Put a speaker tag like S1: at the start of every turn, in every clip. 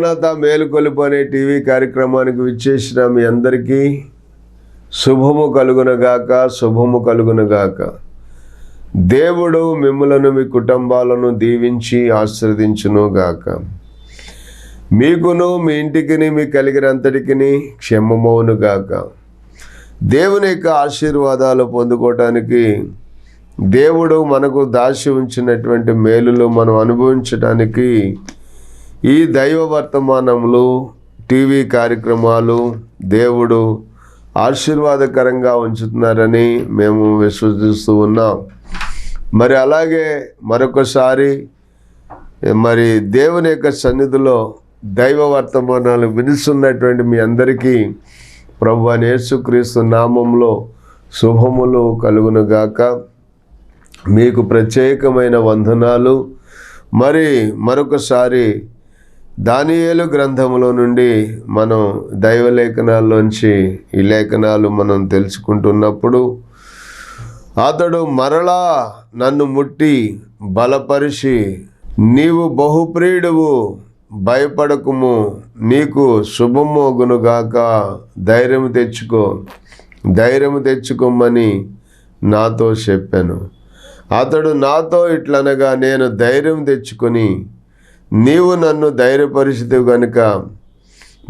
S1: ప్రభునందు మరణత మేలుకొలుపు అనే టీవీ కార్యక్రమానికి విచ్చేసిన మీ అందరికీ శుభము కలుగునగాక శుభము కలుగునగాక దేవుడు మిమ్ములను మీ కుటుంబాలను దీవించి ఆశ్రదించునుగాక మీకును మీ ఇంటికిని మీ కలిగినంతటికిని క్షమమవునుగాక దేవుని యొక్క ఆశీర్వాదాలు పొందుకోవటానికి దేవుడు మనకు దాచి ఉంచినటువంటి మేలులు మనం అనుభవించడానికి ఈ దైవ వర్తమానములు టీవీ కార్యక్రమాలు దేవుడు ఆశీర్వాదకరంగా ఉంచుతున్నారని మేము విశ్వసిస్తూ ఉన్నాం. మరి అలాగే మరొకసారి మరి దేవుని యొక్క సన్నిధిలో దైవ వర్తమానాలు వినిస్తున్నటువంటి మీ అందరికీ ప్రభు యేసుక్రీస్తు నామంలో శుభములు కలుగునుగాక. మీకు ప్రత్యేకమైన వందనాలు. మరి మరొకసారి దానియేలు గ్రంథములో నుండి మనం దైవ లేఖనాల్లోంచి ఈ లేఖనాలు మనం తెలుసుకుంటున్నప్పుడు అతడు మరలా నన్ను ముట్టి బలపరిచి నీవు బహుప్రియుడువు భయపడకుము నీకు శుభమోగునుగాక ధైర్యం తెచ్చుకో ధైర్యం తెచ్చుకోమని నాతో చెప్పాను. అతడు నాతో ఇట్లనగా నేను ధైర్యం తెచ్చుకొని నీవు నన్ను ధైర్యపరిచితే గనుక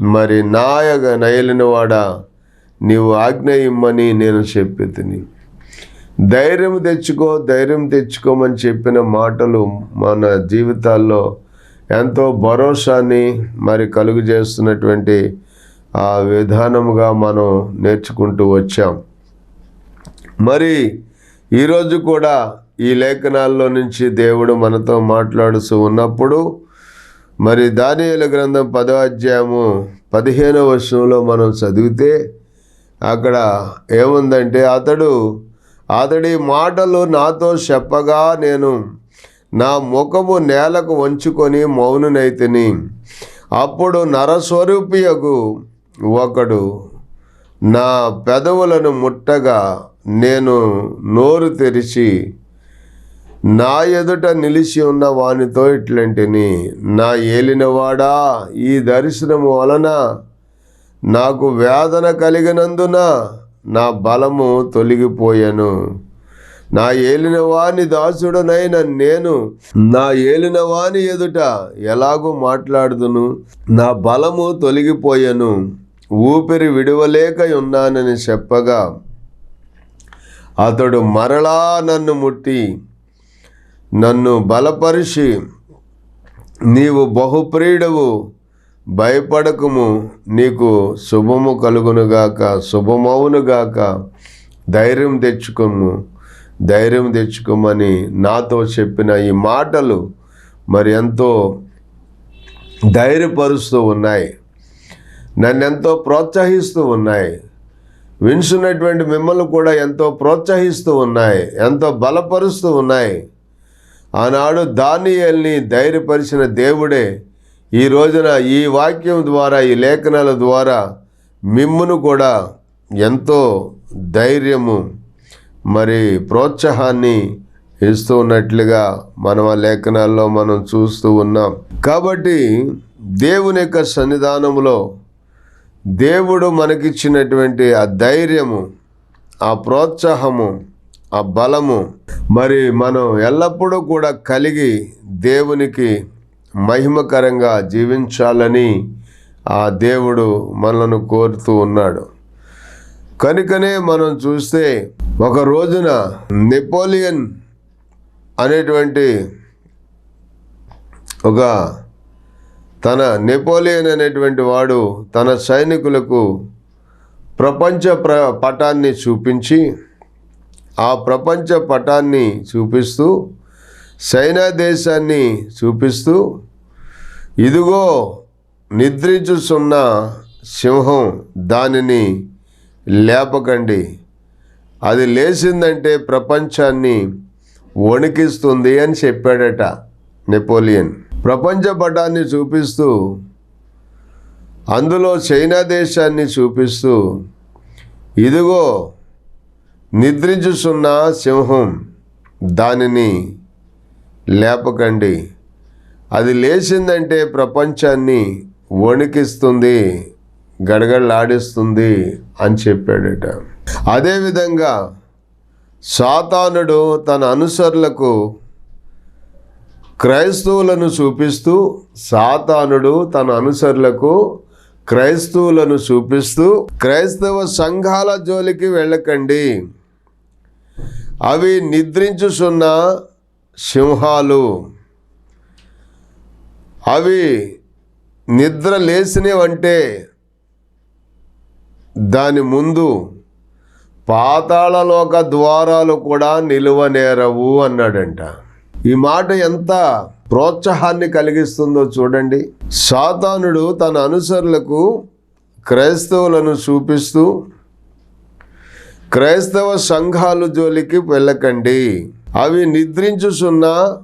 S1: మరి నాయగ నయలినవాడా నీవు ఆజ్ఞ ఇమ్మని నేను చెప్పి తిని ధైర్యం తెచ్చుకో ధైర్యం తెచ్చుకోమని చెప్పిన మాటలు మన జీవితాల్లో ఎంతో భరోసాని మరి కలుగు చేస్తున్నటువంటి ఆ విధానముగా మనం నేర్చుకుంటూ వచ్చాం. మరి ఈరోజు కూడా ఈ లేఖనాల్లో నుంచి దేవుడు మనతో మాట్లాడుతూ ఉన్నప్పుడు మరి దానియుల గ్రంథం పదో అధ్యాయము పదిహేనో వర్షంలో మనం చదివితే అక్కడ ఏముందంటే అతడు అతడి మాటలు నాతో చెప్పగా నేను నా ముఖము నేలకు వంచుకొని మౌనునైతిని అప్పుడు నరస్వరూపియకు ఒకడు నా పెదవులను ముట్టగా నేను నోరు తెరిచి నా ఎదుట నిలిచి ఉన్న వానితో ఇట్లాంటిని నా ఏలినవాడా ఈ దర్శనము వలన నాకు వేదన కలిగినందున నా బలము తొలగిపోయాను. నా ఏలిన వాని దాసుడనైన నేను నా ఏలిన వాని ఎదుట ఎలాగూ మాట్లాడుదును నా బలము తొలగిపోయాను ఊపిరి విడవలేక ఉన్నానని చెప్పగా అతడు మరలా నన్ను ముట్టి నన్ను బలపరిచి నీవు బహుప్రియుడవు. భయపడకుము. నీకు శుభము కలుగునుగాక శుభమవునుగాక ధైర్యం తెచ్చుకోము ధైర్యం తెచ్చుకోమని నాతో చెప్పిన ఈ మాటలు మరి ఎంతో ధైర్యపరుస్తూ ఉన్నాయి. నన్ను ఎంతో ప్రోత్సహిస్తూ ఉన్నాయి. వింటున్నటువంటి మిమ్మల్ని కూడా ఎంతో ప్రోత్సహిస్తూ ఉన్నాయి. ఎంతో బలపరుస్తూ ఉన్నాయి. ఆనాడు దానియల్ని ధైర్యపరిచిన దేవుడే ఈ రోజున ఈ వాక్యం ద్వారా ఈ లేఖనాల ద్వారా మిమ్మును కూడా ఎంతో ధైర్యము మరి ప్రోత్సాహాన్ని ఇస్తూ ఉన్నట్లుగా మనం ఆ లేఖనాల్లో మనం చూస్తూ ఉన్నాం. కాబట్టి దేవుని యొక్క సన్నిధానంలో దేవుడు మనకిచ్చినటువంటి ఆ ధైర్యము ఆ ప్రోత్సాహము ఆ బలము. మరి మనం ఎల్లప్పుడూ కూడా కలిగి దేవునికి మహిమకరంగా జీవించాలని ఆ దేవుడు మనలను కోరుతూ ఉన్నాడు. కనుకనే మనం చూస్తే ఒక రోజున నెపోలియన్ అనేటువంటి ఒక తన నెపోలియన్ అనేటువంటి వాడు తన సైనికులకు ప్రపంచ ప్ర పటాన్ని చూపించి ఆ ప్రపంచ పటాన్ని చూపిస్తూ చైనా దేశాన్ని చూపిస్తూ ఇదిగో నిద్రించుచున్న సింహం దానిని లేపకండి. అది లేచిందంటే ప్రపంచాన్ని వణికిస్తుంది అని చెప్పాడట నెపోలియన్. ప్రపంచ పటాన్ని చూపిస్తూ అందులో చైనా దేశాన్ని చూపిస్తూ ఇదిగో నిద్రించుచున్న సింహం దానిని లేపకండి. అది లేచిందంటే ప్రపంచాన్ని వణికిస్తుంది గడగడలాడిస్తుంది అని చెప్పాడట. అదేవిధంగా సాతానుడు తన అనుసరులకు క్రైస్తవులను చూపిస్తూ సాతానుడు తన అనుసరులకు క్రైస్తవులను చూపిస్తూ క్రైస్తవ సంఘాల జోలికి వెళ్ళకండి. అవి నిద్రించుచున్న సింహాలు. అవి నిద్ర లేచినవంటే దాని ముందు పాతాళలోక ద్వారాలు కూడా నిలువనేరవు అన్నాడంట. ఈ మాట ఎంత ప్రోత్సాహాన్ని కలిగిస్తుందో చూడండి. సాతానుడు తన అనుసరులకు క్రైస్తవులను చూపిస్తూ క్రైస్తవ సంఘాలు జోలికి వెళ్ళకండి. అవి నిద్రించుచున్న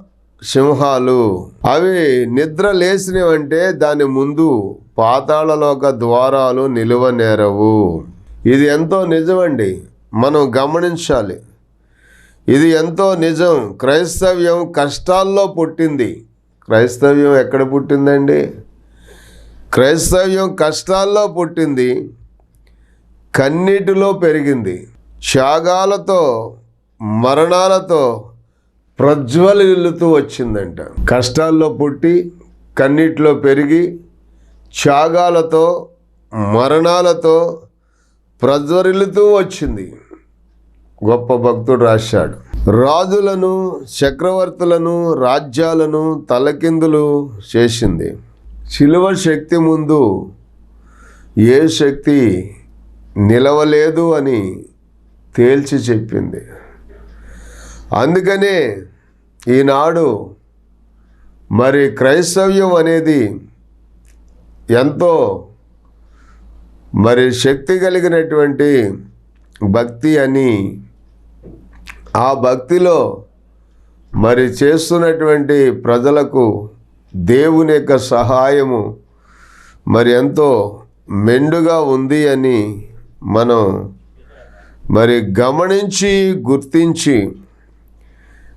S1: సింహాలు. అవి నిద్ర లేచినవంటే దాని ముందు పాతాళలోక ద్వారాలు నిలువనేరవు ఇది ఎంతో నిజమండి. మనం గమనించాలి. ఇది ఎంతో నిజం. క్రైస్తవ్యం కష్టాల్లో పుట్టింది. క్రైస్తవ్యం ఎక్కడ పుట్టిందండి? క్రైస్తవ్యం కష్టాల్లో పుట్టింది. కన్నీటిలో పెరిగింది. త్యాగాలతో మరణాలతో ప్రజ్వలిల్లుతూ వచ్చిందంట. కష్టాల్లో పుట్టి కన్నీటిలో పెరిగి త్యాగాలతో మరణాలతో ప్రజ్వరిల్లుతూ వచ్చింది. గొప్ప భక్తుడు రాశాడు. రాజులను చక్రవర్తులను రాజ్యాలను తలకిందులు చేసింది. శిలువ శక్తి ముందు ఏ శక్తి నిలవలేదు అని తేల్చి చెప్పింది. అందుకనే ఈనాడు మరి క్రైస్తవ్యం అనేది ఎంతో మరి శక్తి కలిగినటువంటి భక్తి అని ఆ భక్తిలో మరి చేస్తున్నటువంటి ప్రజలకు దేవుని యొక్క సహాయము మరి ఎంతో మెండుగా ఉంది అని మనం మరి గమనించి గుర్తించి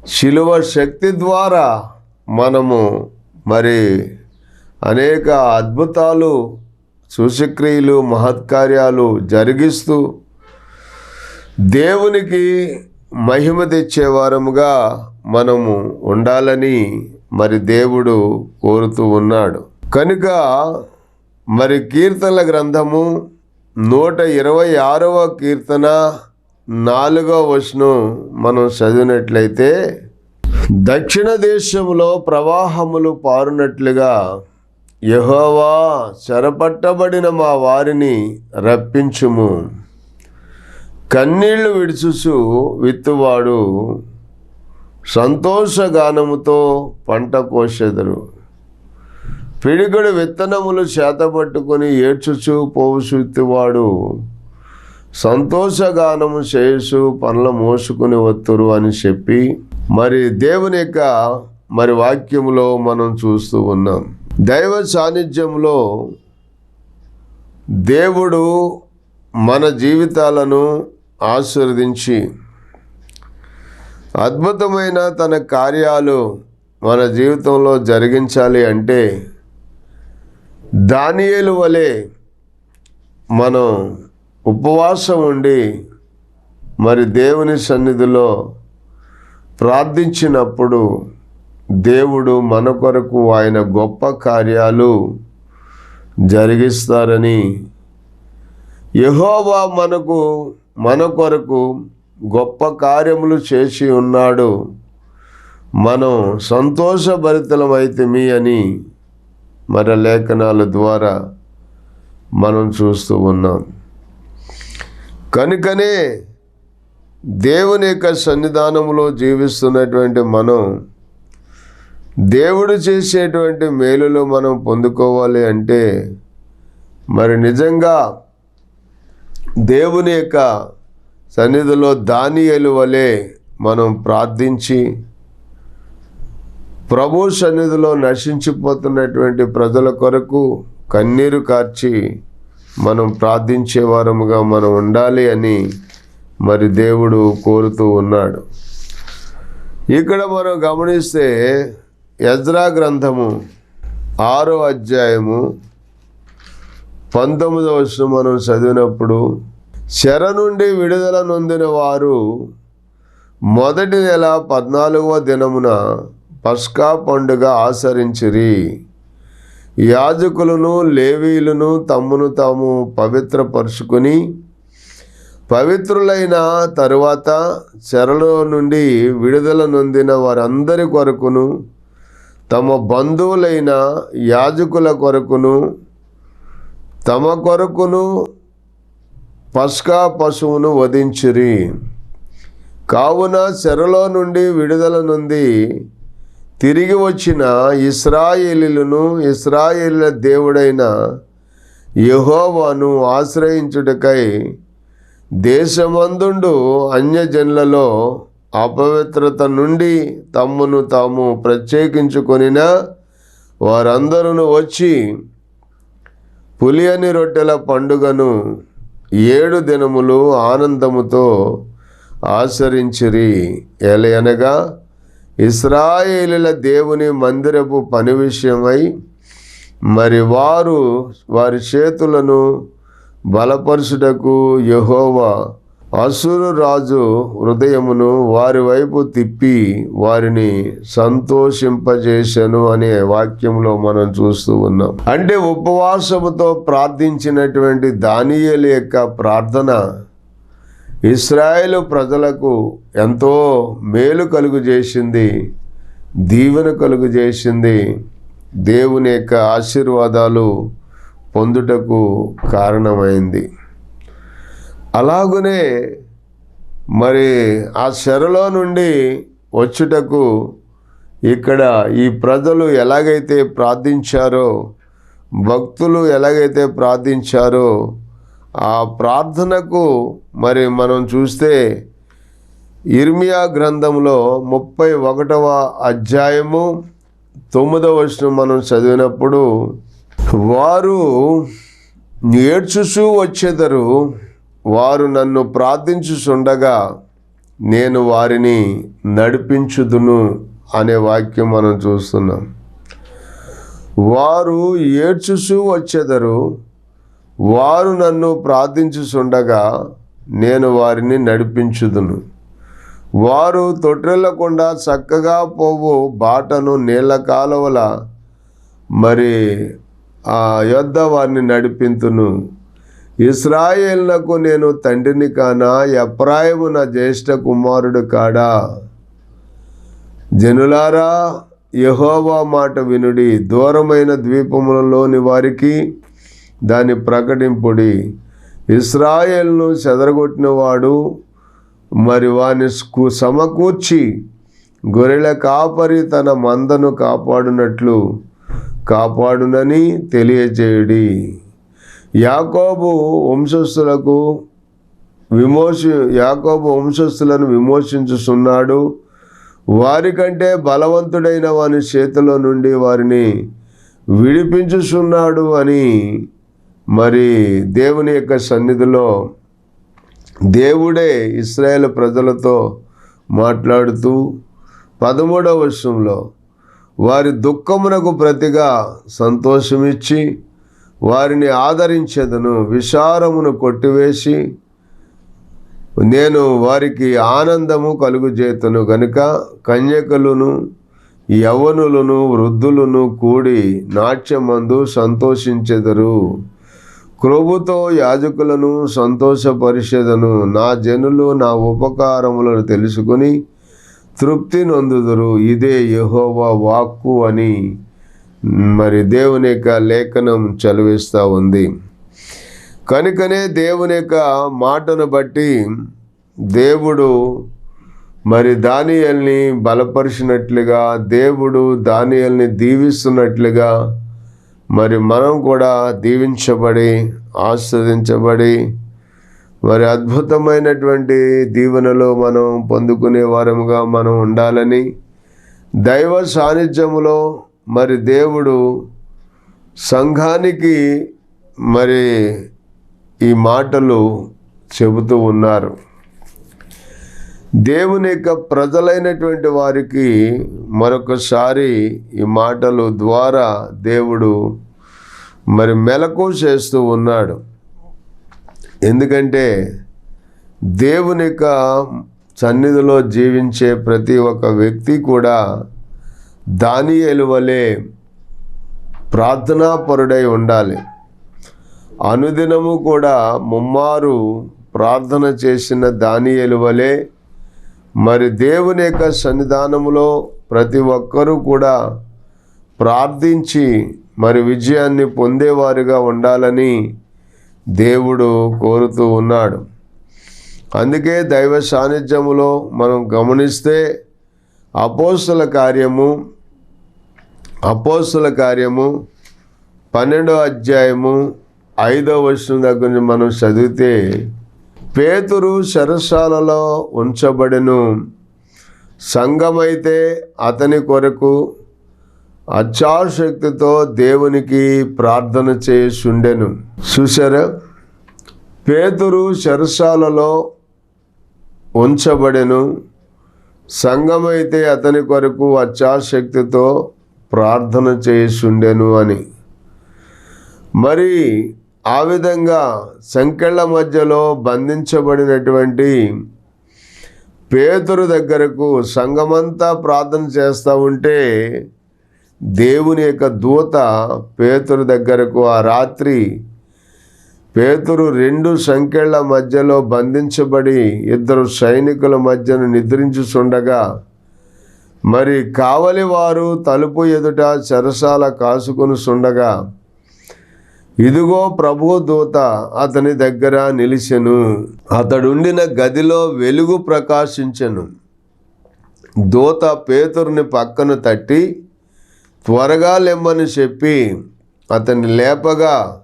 S1: శిలువ శక్తి ద్వారా మనము మరి అనేక అద్భుతాలు సూచక్రియలు మహత్కార్యాలు జరిగిస్తూ దేవునికి మహిమ తెచ్చేవారముగా మనము ఉండాలని మరి దేవుడు కోరుతూ ఉన్నాడు. కనుక మరి కీర్తనల గ్రంథము నూట ఇరవై ఆరవ కీర్తన నాలుగవ వచనం మనం చదివినట్లయితే దక్షిణ దేశంలో ప్రవాహములు పారునట్లుగా యహోవా చెరపట్టబడిన మా వారిని రప్పించుము. కన్నీళ్ళు విడుచుచు విత్తువాడు సంతోషగానముతో పంట కోసెదరు పిడిగుడు విత్తనములు చేతపట్టుకొని ఏడ్చుచు పోవుచు సంతోషగానము చేసు పనులు మోసుకుని వత్తురు అని చెప్పి మరి దేవుని యొక్క మరి వాక్యంలో మనం చూస్తూ ఉన్నాం. దైవ సాన్నిధ్యంలో దేవుడు మన జీవితాలను ఆశీర్వదించి అద్భుతమైన తన కార్యాలు మన జీవితంలో జరిగించాలి అంటే దానియేలు వలె మనం ఉపవాసం ఉండి మరి దేవుని సన్నిధిలో ప్రార్థించినప్పుడు దేవుడు మన కొరకు ఆయన గొప్ప కార్యాలు జరిగిస్తారని యహోవా మనకు మన కొరకు గొప్ప కార్యములు చేసి ఉన్నాడు. మనం సంతోషభరితలమైతమి అని మరి లేఖనాల ద్వారా మనం చూస్తూ ఉన్నాం. కనుకనే దేవుని యొక్క సన్నిధానంలో జీవిస్తున్నటువంటి మనం దేవుడు చేసేటువంటి మేలులో మనం పొందుకోవాలి అంటే మరి నిజంగా దేవుని యొక్క సన్నిధిలో దానియలు వలె మనం ప్రార్థించి ప్రభు సన్నిధిలో నశించిపోతున్నటువంటి ప్రజల కొరకు కన్నీరు కార్చి మనం ప్రార్థించే వారముగా మనం ఉండాలి అని మరి దేవుడు కోరుతూ ఉన్నాడు. ఇక్కడ మనం గమనిస్తే యజ్రా గ్రంథము ఆరో అధ్యాయము పంతొమ్మిదవ వర్షం మనం చదివినప్పుడు చెర నుండి విడుదల నొందిన వారు మొదటి నెల పద్నాలుగవ దినమున పస్కా పండుగ ఆచరించిరి. యాజకులను లేవీలను తమ్మును తాము పవిత్రపరుచుకొని పవిత్రులైన తరువాత చెరలో నుండి విడుదల నొందిన వారందరి కొరకును తమ బంధువులైన యాజకుల కొరకును తమ కొరకును పస్కా పశువును వధించిరి. కావున చెరలో నుండి విడుదల నుండి తిరిగి వచ్చిన ఇస్రాయేలీలను ఇస్రాయేలీల దేవుడైన యెహోవాను ఆశ్రయించుటకై దేశమందుండు అన్యజనులలో అపవిత్రత నుండి తమ్మును తాము ప్రత్యేకించుకొనిన వారందరూ వచ్చి పులియని రొట్టెల పండుగను ఏడు దినములు ఆనందముతో ఆచరించిరి. ఎలయనగా ఇస్రాయేలుల దేవుని మందిరపు పని విషయమై మరి వారు వారి చేతులను బలపరుచుటకు యహోవా అసురు రాజు హృదయమును వారి వైపు తిప్పి వారిని సంతోషింపజేశను అనే వాక్యంలో మనం చూస్తూ ఉన్నాం. అంటే ఉపవాసముతో ప్రార్థించినటువంటి దానియలు యొక్క ప్రార్థన ఇస్రాయేలు ప్రజలకు ఎంతో మేలు కలుగు చేసింది దీవెన కలుగు చేసింది. దేవుని యొక్క ఆశీర్వాదాలు పొందుటకు కారణమైంది. అలాగునే మరి ఆ చెరలో నుండి వచ్చుటకు ఇక్కడ ఈ ప్రజలు ఎలాగైతే ప్రార్థించారో భక్తులు ఎలాగైతే ప్రార్థించారో ఆ ప్రార్థనకు మరి మనం చూస్తే ఇర్మియా గ్రంథంలో ముప్పై ఒకటవ అధ్యాయము తొమ్మిదవ వచనం మనం చదివినప్పుడు వారు ఏడ్చుచూ వచ్చేదరు వారు నన్ను ప్రార్థించుచుండగా నేను వారిని నడిపించుదును అనే వాక్యం మనం చూస్తున్నాం. వారు ఏడ్చుచూ వచ్చేదరు వారు నన్ను ప్రార్థించుచుండగా నేను వారిని నడిపించుదును. వారు తొట్రెళ్ళకుండా చక్కగా పోవు బాటను నీళ్ళ కాలువల మరి ఆ యొద్ద వారిని నడిపింతును. ఇస్రాయేల్నకు నేను తండ్రిని కానా ఎప్రాయము నా జ్యేష్ఠ కుమారుడు కాడా? జనులారా యహోవా మాట వినుడి. దూరమైన ద్వీపములలోని వారికి దాన్ని ప్రకటింపుడి. ఇస్రాయేల్ను చెదరగొట్టినవాడు మరి వాని సమకూర్చి గొర్రెల కాపరి తన మందను కాపాడునట్లు కాపాడునని తెలియజేయుడి. యాకోబు వంశస్థులకు విమోచ యాకోబు వంశస్థులను విమోచించుచున్నాడు. వారికంటే బలవంతుడైన వాని చేతిలో నుండి వారిని విడిపించుచున్నాడు అని మరి దేవుని యొక్క సన్నిధిలో దేవుడే ఇస్రాయేల్ ప్రజలతో మాట్లాడుతూ పదమూడవ వర్షంలో వారి దుఃఖమునకు ప్రతిగా సంతోషమిచ్చి వారిని ఆదరించేదను విషారమును కొట్టివేసి నేను వారికి ఆనందము కలుగుజేతను గనుక కన్యకలను యవనులను వృద్ధులను కూడి నాట్యమందు సంతోషించెదరు. క్రొవ్వుతో యాజకులను సంతోషపరిషదను నా జనులు నా ఉపకారములను తెలుసుకుని తృప్తి నొందుదురు. ఇదే యహోవా వాక్కు అని మరి దేవుని యొక్క లేఖనం చదివిస్తూ ఉంది. కనుకనే దేవుని యొక్క మాటను బట్టి దేవుడు మరి దానియల్ని బలపరిచినట్లుగా దేవుడు దానియల్ని దీవిస్తున్నట్లుగా మరి మనం కూడా దీవించబడి ఆస్వాదించబడి మరి అద్భుతమైనటువంటి దీవెనలో మనం పొందుకునే వారముగా మనం ఉండాలని దైవ సాన్నిధ్యములో మరి దేవుడు సంఘానికి మరి ఈ మాటలు చెబుతూ ఉన్నారు. దేవుని యొక్క ప్రజలైనటువంటి వారికి మరొకసారి ఈ మాటలు ద్వారా దేవుడు మరి మెలకు చేస్తూ ఉన్నాడు. ఎందుకంటే దేవుని యొక్క సన్నిధిలో జీవించే ప్రతి ఒక్క వ్యక్తి కూడా దాని వలె ప్రార్థనాపరుడై ఉండాలి. అనుదినము కూడా ముమ్మారు ప్రార్థన చేసిన దానియేలు వలె మరి దేవుని యొక్క సన్నిధానములో ప్రతి ఒక్కరూ కూడా ప్రార్థించి మరి విజయాన్ని పొందేవారుగా ఉండాలని దేవుడు కోరుతూ ఉన్నాడు. అందుకే దైవ సాన్నిధ్యములో మనం గమనిస్తే అపోస్తుల కార్యము అపోస్తుల కార్యము పన్నెండో అధ్యాయము ఐదో వర్షం దగ్గర నుంచి మనం చదివితే పేతురు శరశాలలో ఉంచబడెను. సంఘమైతే అతని కొరకు అచ్చాశక్తితో దేవునికి ప్రార్థన చేసుండెను చూశారు? పేతురు శరశాలలో ఉంచబడెను. సంఘమైతే అతని కొరకు అచ్చాశక్తితో ప్రార్థన చేసుండెను అని. మరి ఆ విధంగా సంకెళ్ళ మధ్యలో బంధించబడినటువంటి పేతురు దగ్గరకు సంఘమంతా ప్రార్థన చేస్తూ ఉంటే దేవుని యొక్క దూత పేతురు దగ్గరకు ఆ రాత్రి పేతురు రెండు సంఖ్యల మధ్యలో బంధించబడి ఇద్దరు సైనికుల మధ్యను నిద్రించుచుండగా మరి కావలి వారు తలుపు ఎదుట చెరసాల కాసుకొని సుండగా ఇదిగో ప్రభు దూత అతని దగ్గర నిలిచెను. అతడుండిన గదిలో వెలుగు ప్రకాశించెను. దూత పేతురుని పక్కన తట్టి త్వరగా లెమ్మని చెప్పి అతన్ని లేపగా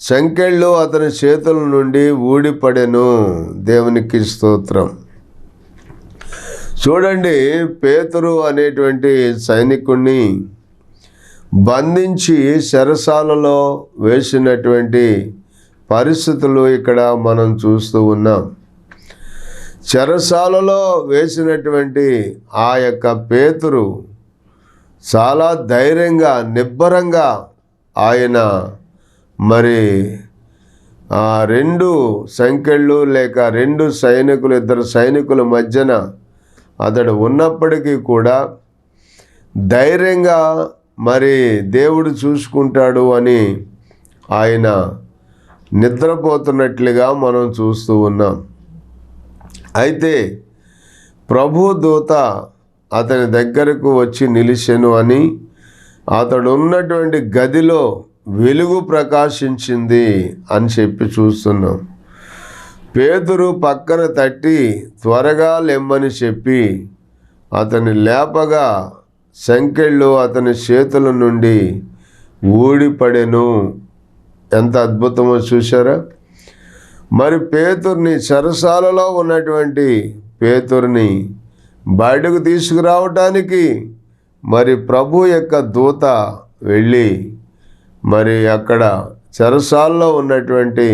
S1: సంకెళ్ళు అతని చేతుల నుండి ఊడిపడెను. దేవునికి స్తోత్రం. చూడండి పేతురు అనేటువంటి సైనికుణ్ణి బంధించి చెరసాలలో వేసినటువంటి పరిస్థితులు ఇక్కడ మనం చూస్తూ ఉన్నాం. చెరసాలలో వేసినటువంటి ఆ యొక్క పేతురు చాలా ధైర్యంగా నిబ్బరంగా ఆయన మరి ఆ రెండు సంఖ్యలు లేక రెండు సైనికులు ఇద్దరు సైనికుల మధ్యన అతడు ఉన్నప్పటికీ కూడా ధైర్యంగా మరి దేవుడు చూసుకుంటాడు అని ఆయన నిద్రపోతున్నట్లుగా మనం చూస్తూ ఉన్నాం. అయితే ప్రభు దూత అతని దగ్గరకు వచ్చి నిలిచెను అని అతడు ఉన్నటువంటి గదిలో వెలుగు ప్రకాశించింది అని చెప్పి చూస్తున్నాం. పేతురు పక్కన తట్టి త్వరగా లెమ్మని చెప్పి అతని లేపగా సంకెళ్ళు అతని చేతుల నుండి ఊడిపడెను. ఎంత అద్భుతమో చూశారా? మరి పేతుర్ని సరసాలలో ఉన్నటువంటి పేతుర్ని బయటకు తీసుకురావటానికి మరి ప్రభు యొక్క దూత వెళ్ళి మరి అక్కడ చెరసాల్లో ఉన్నటువంటి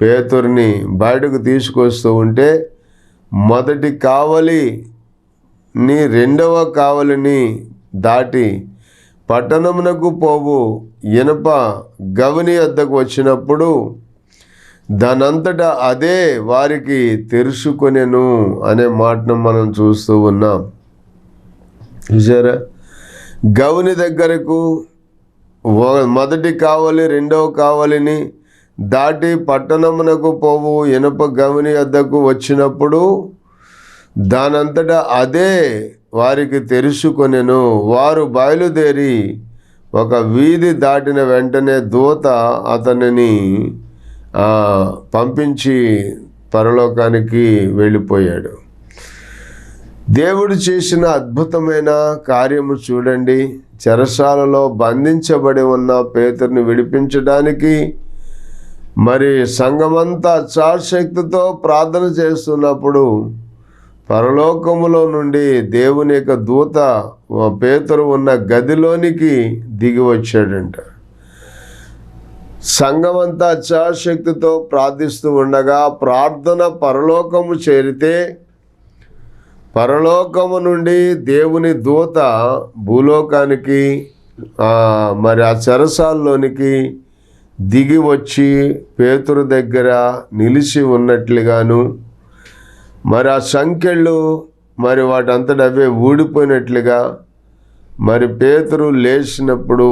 S1: పేతుర్ని బయటకు తీసుకొస్తూ ఉంటే మొదటి కావలి నీ రెండవ కావలిని దాటి పట్టణమునకు పోవు. ఇనప గవని వద్దకు వచ్చినప్పుడు దానంతటా అదే వారికి తెరుచుకొనెను అనే మాటను మనం చూస్తూ ఉన్నాం. చూసారా గవుని దగ్గరకు మొదటి కావలి రెండవ కావలిని దాటి పట్టణమునకు పోవు. ఇనప గవిని వద్దకు వచ్చినప్పుడు దానంతటా అదే వారికి తెరుచుకొనెను వారు బయలుదేరి ఒక వీధి దాటిన వెంటనే దూత అతనిని పంపించి పరలోకానికి వెళ్ళిపోయాడు. దేవుడు చేసిన అద్భుతమైన కార్యము చూడండి. చెరసాలలో బంధించబడి ఉన్న పేతుర్ని విడిపించడానికి మరి సంఘమంతా చాశక్తితో ప్రార్థన చేస్తున్నప్పుడు పరలోకములో నుండి దేవుని యొక్క దూత పేతురు ఉన్న గదిలోనికి దిగి వచ్చాడంట. సంఘమంతా చాశక్తితో ప్రార్థిస్తూ ఉండగా ప్రార్థన పరలోకము చేరితే పరలోకము నుండి దేవుని దూత భూలోకానికి మరి ఆ చెరసాల్లోనికి దిగి వచ్చి పేతురు దగ్గర నిలిచి ఉన్నట్లుగాను మరి ఆ సంఖ్యలు మరి వాటంతట అవే ఊడిపోయినట్లుగా మరి పేతురు లేచినప్పుడు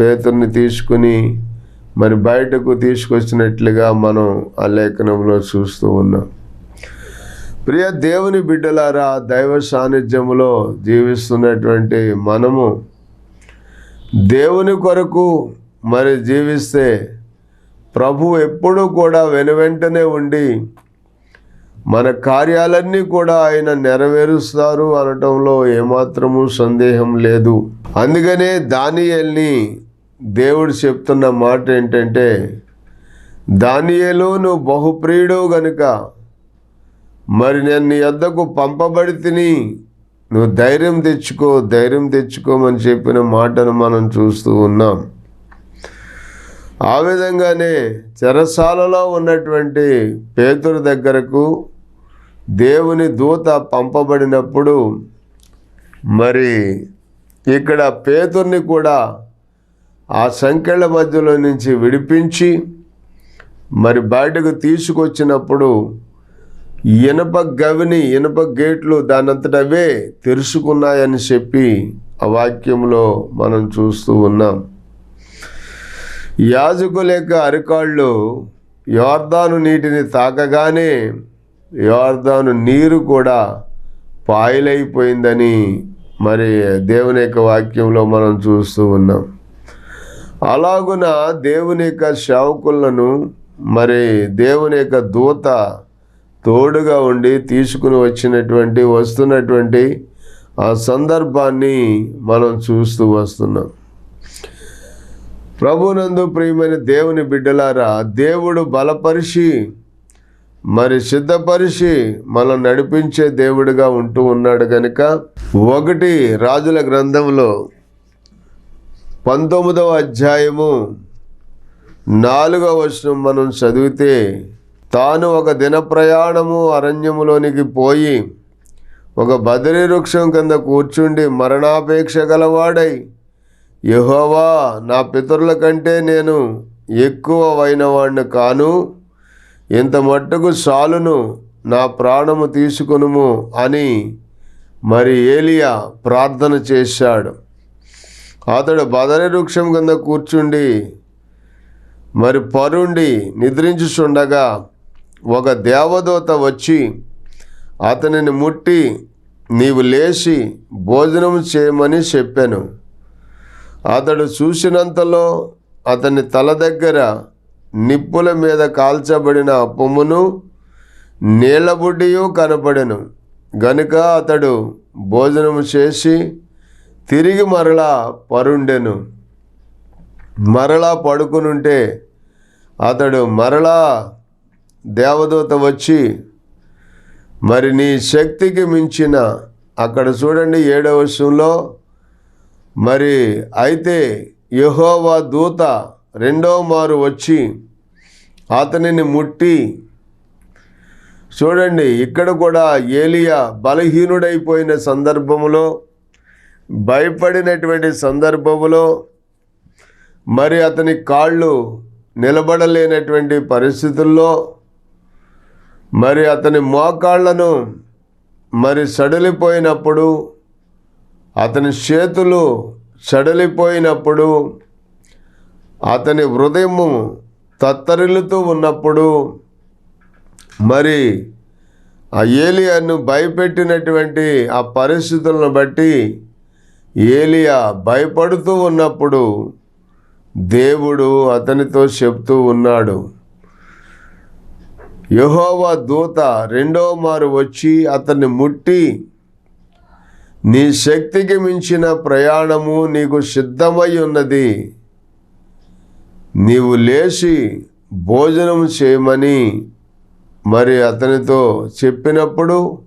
S1: పేతుర్ని తీసుకుని మరి బయటకు తీసుకొచ్చినట్లుగా మనం ఆ లేఖనంలో చూస్తూ ఉన్నాం. ప్రియ దేవుని బిడ్డలారా దైవ సాన్నిధ్యంలో జీవిస్తున్నటువంటి మనము దేవుని కొరకు మరి జీవిస్తే ప్రభు ఎప్పుడూ కూడా వెనువెంటనే ఉండి మన కార్యాలన్నీ కూడా ఆయన నెరవేరుస్తారు అనటంలో ఏమాత్రము సందేహం లేదు. అందుకనే దానియల్ని దేవుడు చెప్తున్న మాట ఏంటంటే దానియలో నువ్వు బహుప్రియుడు గనుక మరి నేను నీ వద్దకు పంపబడి తిని నువ్వు ధైర్యం తెచ్చుకో ధైర్యం తెచ్చుకోమని చెప్పిన మాటను మనం చూస్తూ ఉన్నాం. ఆ విధంగానే చెరసాలలో ఉన్నటువంటి పేతురు దగ్గరకు దేవుని దూత పంపబడినప్పుడు మరి ఇక్కడ పేతుర్ని కూడా ఆ సంఖ్యల మధ్యలో నుంచి విడిపించి మరి బయటకు తీసుకొచ్చినప్పుడు ఇనప గవిని ఇనప గేట్లు దానంతటవే తెరుచుకున్నాయని చెప్పి ఆ వాక్యంలో మనం చూస్తూ ఉన్నాం. యాజకుల యొక్క అరికాళ్ళు యోర్దాను నీటిని తాకగానే యోర్దాను నీరు కూడా పాయలైపోయిందని మరి దేవుని యొక్క వాక్యంలో మనం చూస్తూ ఉన్నాం. అలాగున దేవుని యొక్క సేవకులను మరి దేవుని యొక్క దూత తోడుగా ఉండి తీసుకుని వచ్చినటువంటి వస్తున్నటువంటి ఆ సందర్భాన్ని మనం చూస్తూ వస్తున్నాం. ప్రభునందు ప్రియమైన దేవుని బిడ్డలారా దేవుడు బలపరిచి మరి సిద్ధపరిచి మనం నడిపించే దేవుడిగా ఉంటూ ఉన్నాడు కనుక ఒకటి రాజుల గ్రంథంలో పంతొమ్మిదవ అధ్యాయము నాలుగవ వచనం మనం చదివితే తాను ఒక దిన ప్రయాణము అరణ్యములోనికి పోయి ఒక బదిరి వృక్షం కింద కూర్చుండి మరణాపేక్ష గలవాడై యహోవా నా పితరుల కంటే నేను ఎక్కువ అయినవాడిని కాను. ఇంత మట్టుకు చాలును నా ప్రాణము తీసుకునుము అని మరి ఏలియా ప్రార్థన చేశాడు. అతడు బదరి వృక్షం కింద కూర్చుండి మరి పరుండి నిద్రించుచుండగా ఒక దేవదూత వచ్చి అతనిని ముట్టి నీవు లేచి భోజనం చేయమని చెప్పాను. అతడు చూసినంతలో అతని తల దగ్గర నిప్పుల మీద కాల్చబడిన అప్పమును నీళ్ళబుడ్డియు కనపడెను. గనుక అతడు భోజనము చేసి తిరిగి మరలా పరుండెను. మరలా పడుకునుంటే అతడు మరలా దేవదూత వచ్చి మరి నీ శక్తికి మించిన అక్కడ చూడండి ఏడవ విషయంలో మరి అయితే యహోవా దూత రెండవ మారు వచ్చి అతనిని ముట్టి చూడండి ఇక్కడ కూడా ఏలియా బలహీనుడైపోయిన సందర్భములో భయపడినటువంటి సందర్భములో మరి అతని కాళ్ళు నిలబడలేనటువంటి పరిస్థితుల్లో మరి అతని మోకాళ్ళను మరి సడలిపోయినప్పుడు అతని చేతులు సడలిపోయినప్పుడు అతని హృదయము తత్తరిల్లుతూ ఉన్నప్పుడు మరి ఆ ఏలియాను భయపెట్టినటువంటి ఆ పరిస్థితులను బట్టి ఏలియా భయపడుతూ ఉన్నప్పుడు దేవుడు అతనితో చెప్తూ ఉన్నాడు. యహోవా దూత రెండో మారు వచ్చి అతన్ని ముట్టి నీ శక్తికి మించిన ప్రయాణము నీకు సిద్ధమై ఉన్నది. నీవు లేచి భోజనం చేయమని మరి అతనితో చెప్పినప్పుడు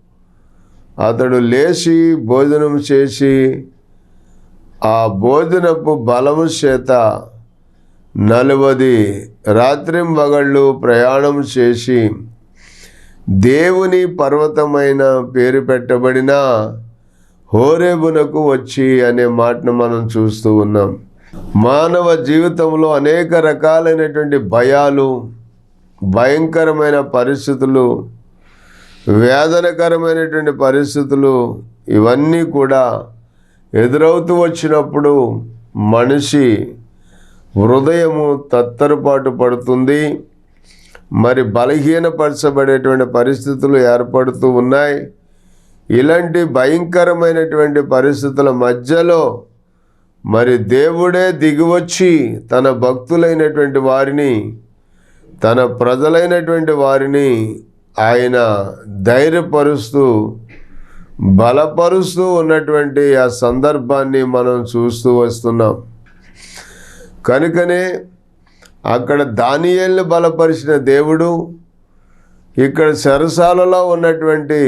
S1: అతడు లేచి భోజనం చేసి ఆ భోజనపు బలము చేత నలువది రాత్రింబగళ్ళు ప్రయాణం చేసి దేవుని పర్వతమైన పేరు పెట్టబడిన హోరేబునకు వచ్చి అనే మాటను మనం చూస్తూ ఉన్నాం. మానవ జీవితంలో అనేక రకాలైనటువంటి భయాలు భయంకరమైన పరిస్థితులు వేదనకరమైనటువంటి పరిస్థితులు ఇవన్నీ కూడా ఎదురవుతూ వచ్చినప్పుడు మనిషి హృదయము తత్తరపాటు పడుతుంది. మరి బలహీనపరచబడేటువంటి పరిస్థితులు ఏర్పడుతూ ఉన్నాయి. ఇలాంటి భయంకరమైనటువంటి పరిస్థితుల మధ్యలో మరి దేవుడే దిగివచ్చి తన భక్తులైనటువంటి వారిని తన ప్రజలైనటువంటి వారిని ఆయన ధైర్యపరుస్తూ బలపరుస్తూ ఉన్నటువంటి ఆ సందర్భాన్ని మనం చూస్తూ వస్తున్నాం. కనుకనే అక్కడ దానియేల్ని బలపరిచిన దేవుడు ఇక్కడ సరసాలలో ఉన్నటువంటి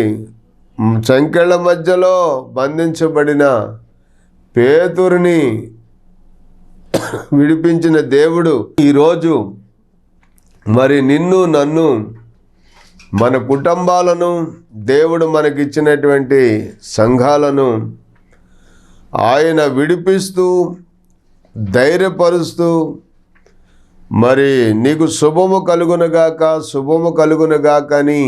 S1: సంకెళ్ళ మధ్యలో బంధించబడిన పేతురిని విడిపించిన దేవుడు ఈరోజు మరి నిన్ను నన్ను మన కుటుంబాలను దేవుడు మనకిచ్చినటువంటి సంఘాలను ఆయన విడిపిస్తూ ధైర్యపరుస్తూ మరి నీకు శుభము కలుగునగాక శుభము కలుగునగాక అని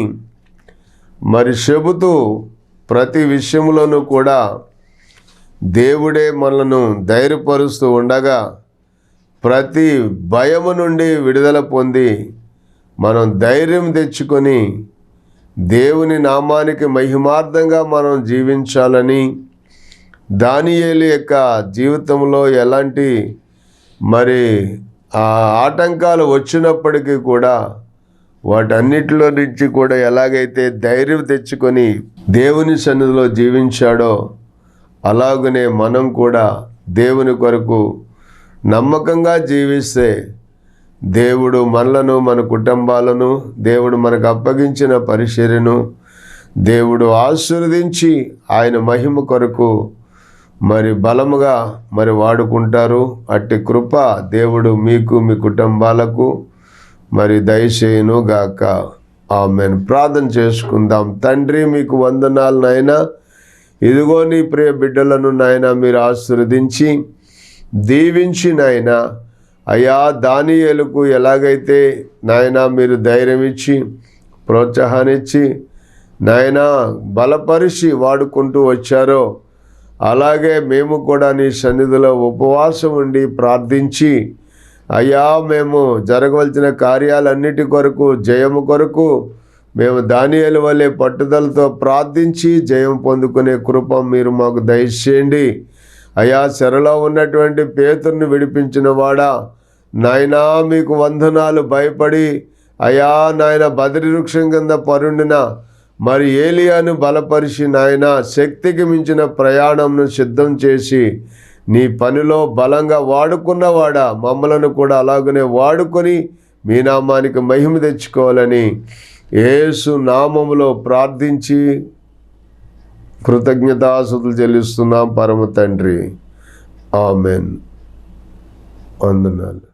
S1: మరి చెబుతూ ప్రతి విషయంలోనూ కూడా దేవుడే మనలను ధైర్యపరుస్తూ ఉండగా ప్రతి భయము నుండి విడుదల పొంది మనం ధైర్యం తెచ్చుకొని దేవుని నామానికి మహిమార్థంగా మనం జీవించాలని దానియేలు యొక్క జీవితంలో ఎలాంటి మరి ఆ ఆటంకాలు వచ్చినప్పటికీ కూడా వాటన్నిటిలో నుంచి కూడా ఎలాగైతే ధైర్యం తెచ్చుకొని దేవుని సన్నిధిలో జీవించాడో అలాగనే మనం కూడా దేవుని కొరకు నమ్మకంగా జీవిస్తే దేవుడు మనలను మన కుటుంబాలను దేవుడు మనకు అప్పగించిన పరిశీలను దేవుడు ఆశీర్వదించి ఆయన మహిమ కొరకు మరి బలముగా మరి వాడుకుంటారు. అట్టి కృప దేవుడు మీకు మీ కుటుంబాలకు మరి దయచేయును గాక ఆమెను. ప్రార్థన చేసుకుందాం. తండ్రి మీకు వందనాలు నాయన ఇదిగో నీ ప్రియ బిడ్డలను నాయన మీరు ఆశీర్వదించి దీవించి నాయన. అయా దానియేలుకు ఎలాగైతే నాయన మీరు ధైర్యం ఇచ్చి ప్రోత్సాహాన్నిచ్చి నాయన బలపరిచి వాడుకుంటూ వచ్చారో అలాగే మేము కూడా నీ సన్నిధిలో ఉపవాసం ఉండి ప్రార్థించి అయ్యా మేము జరగవలసిన కార్యాలన్నిటి కొరకు జయము కొరకు మేము దానియేలు వల్లే పట్టుదలతో ప్రార్థించి జయం పొందుకునే కృప మీరు మాకు దయచేయండి. అయా చెరలో ఉన్నటువంటి పేతుర్ని విడిపించిన వాడా నాయనా మీకు వందనాలు భయపడి అయా నాయన బదిరి వృక్షం కింద పరుండిన మరి ఏలియాను బలపరిచి నాయన శక్తికి మించిన ప్రయాణంను సిద్ధం చేసి నీ పనిలో బలంగా వాడుకున్నవాడా మమ్మలను కూడా అలాగనే వాడుకొని మీ నామానికి మహిమ తెచ్చుకోవాలని ఏసు నామములో ప్రార్థించి కృతజ్ఞతాసులు చెల్లిస్తున్నాం పరమ తండ్రి. ఆమెన్. వందనాలు.